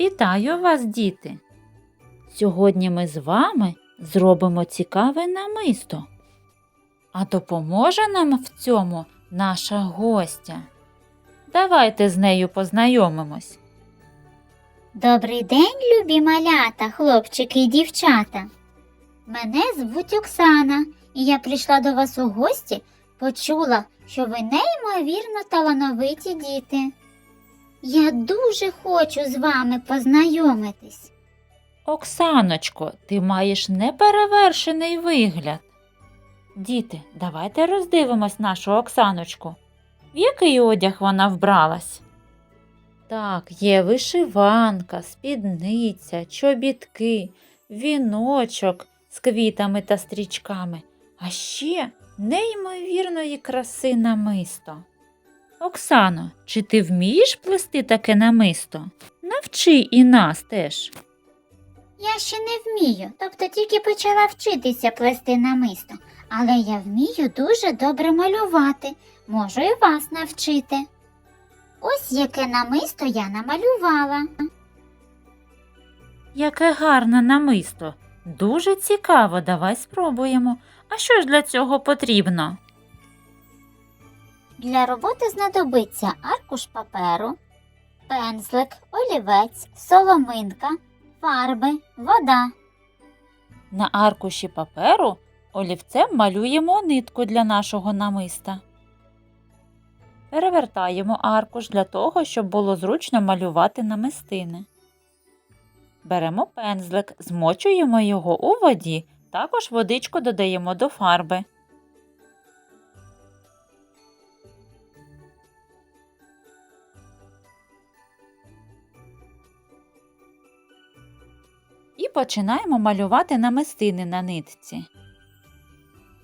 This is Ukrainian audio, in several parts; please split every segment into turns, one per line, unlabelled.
Вітаю вас, діти! Сьогодні ми з вами зробимо цікаве намисто. А допоможе нам в цьому наша гостя. Давайте з нею познайомимось.
Добрий день, любі малята, хлопчики і дівчата. Мене звуть Оксана, і я прийшла до вас у гості, почула, що ви неймовірно талановиті діти. Я дуже хочу з вами познайомитись.
Оксаночко, ти маєш неперевершений вигляд. Діти, давайте роздивимось нашу Оксаночку. В який одяг вона вбралась? Так, є вишиванка, спідниця, чобітки, віночок з квітами та стрічками, а ще неймовірної краси намисто. Оксано, чи ти вмієш плести таке намисто? Навчи і нас теж.
Я ще не вмію, тобто тільки почала вчитися плести намисто, але я вмію дуже добре малювати, можу і вас навчити. Ось яке намисто я намалювала.
Яке гарне намисто. Дуже цікаво, давай спробуємо. А що ж для цього потрібно?
Для роботи знадобиться аркуш паперу, пензлик, олівець, соломинка, фарби, вода.
На аркуші паперу олівцем малюємо нитку для нашого намиста. Перевертаємо аркуш для того, щоб було зручно малювати намистини. Беремо пензлик, змочуємо його у воді, також водичку додаємо до фарби. Починаємо малювати намистини на нитці.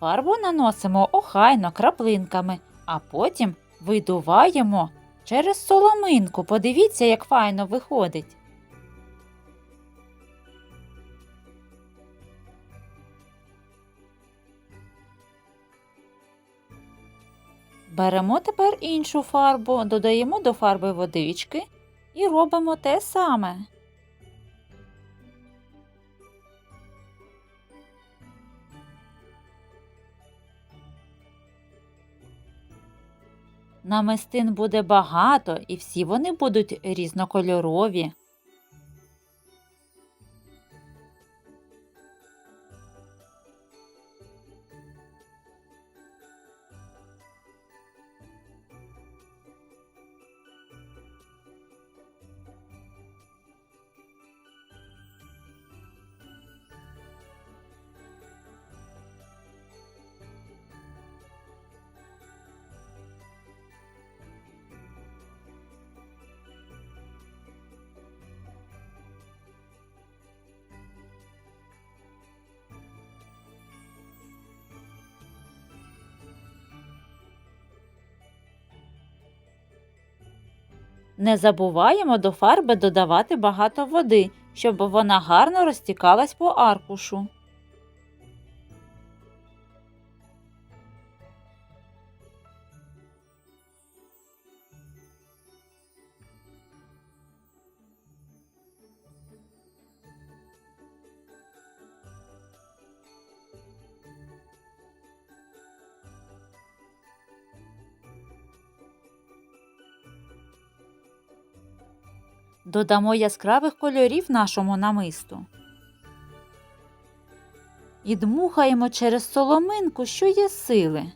Фарбу наносимо охайно краплинками, а потім видуваємо через соломинку. Подивіться, як файно виходить. Беремо тепер іншу фарбу, додаємо до фарби водички і робимо те саме. Намистин буде багато, і всі вони будуть різнокольорові. Не забуваємо до фарби додавати багато води, щоб вона гарно розтікалась по аркушу. Додамо яскравих кольорів нашому намисту. І дмухаємо через соломинку, що є сили.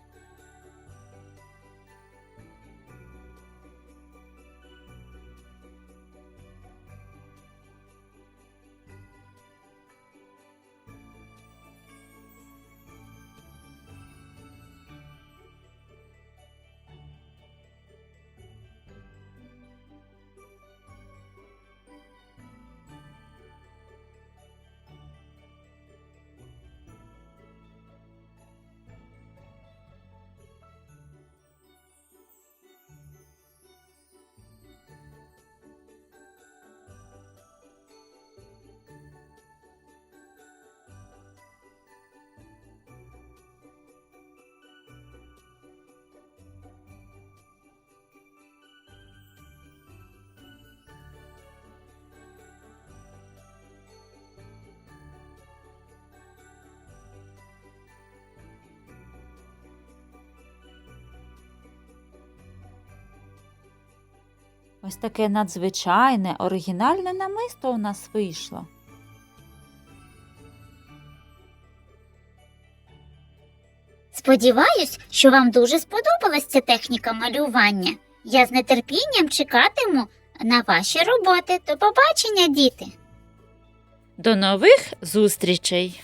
Ось таке надзвичайне, оригінальне намисто у нас вийшло.
Сподіваюсь, що вам дуже сподобалась ця техніка малювання. Я з нетерпінням чекатиму на ваші роботи. До побачення, діти!
До нових зустрічей!